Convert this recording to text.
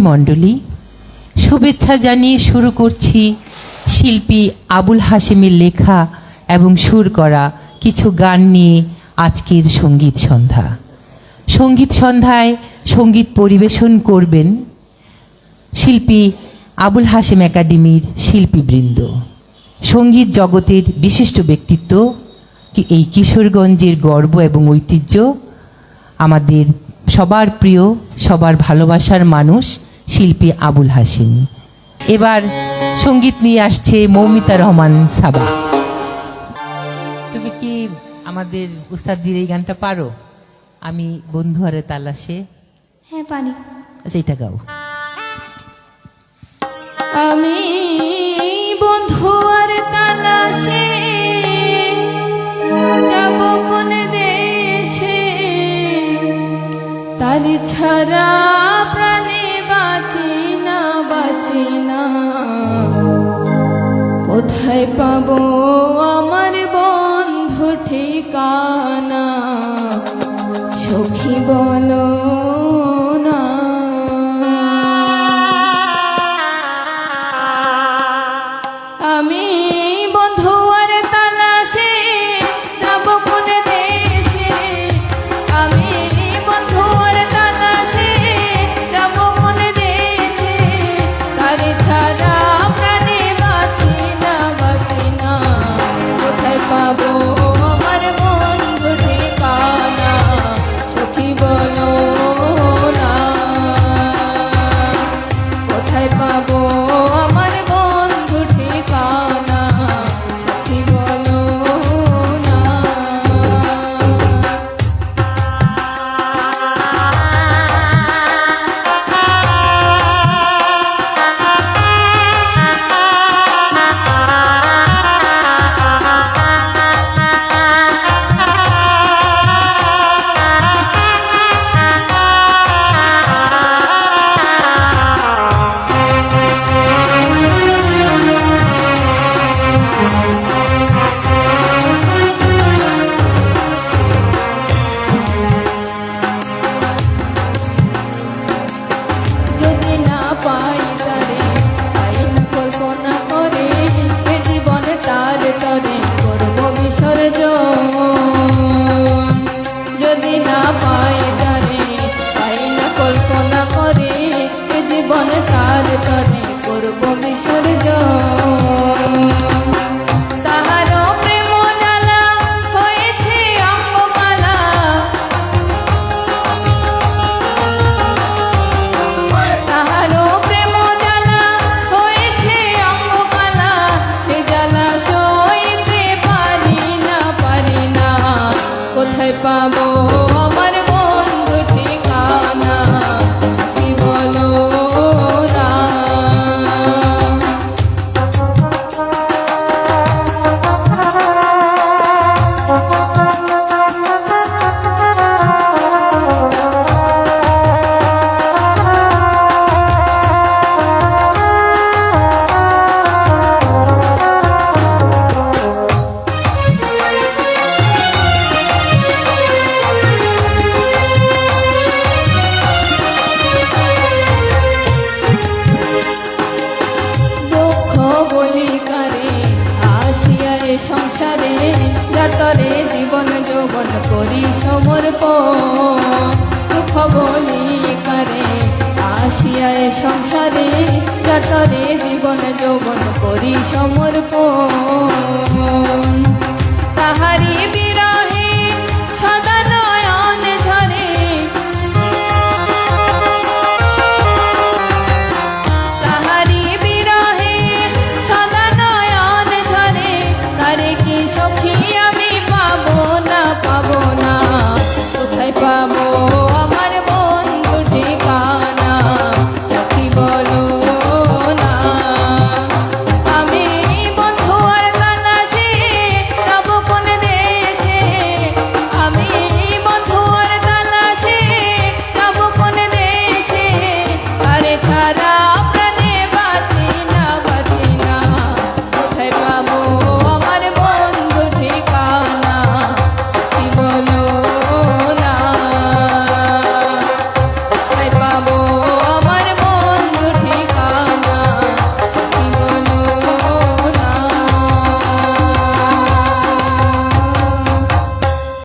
মণ্ডলী শুভেচ্ছা জানিয়ে শুরু করছি শিল্পী আবুল হাসিমের লেখা এবং সুর করা কিছু গান নিয়ে আজকের সংগীত সন্ধ্যা। সংগীত সন্ধ্যায় সংগীত পরিবেশন করবেন শিল্পী আবুল হাসিম একাডেমির শিল্পীবৃন্দ। সংগীত জগতের বিশিষ্ট ব্যক্তিত্ব এই কিশোরগঞ্জের গর্ব এবং ঐতিহ্য? আমাদের সবার প্রিয়, সবার ভালোবাসার মানুষ শিল্পী আবুল হাসিম এবার সংগীত নিয়ে আসছে মৌমিতা রহমান সাবা। তুমি কি আমাদের উস্তাদির এই গানটা পারো? আমি বন্ধু আরে তালাশে। হ্যাঁ পারি। আচ্ছা এটা গাও। আমি বন্ধু আর তালাশে যাব কোন দেশে? তার ছাড়া বাঁচি না। কোথায় পাবো আমার বন্ধু ঠিকানা? সখী বলো পাই তারে পাই না কল্পনা করে, এ জীবনে তার তরে, করব বিসর্জন। যদি না পাই তারে পাই না কল্পনা করে, এ জীবনে তার তরে, করব বিসর্জন। সমর্পণ দুঃখ বলি করে আসিয়ায় সংসারে জটরে জীবন যৌবন করি সমর্পণ।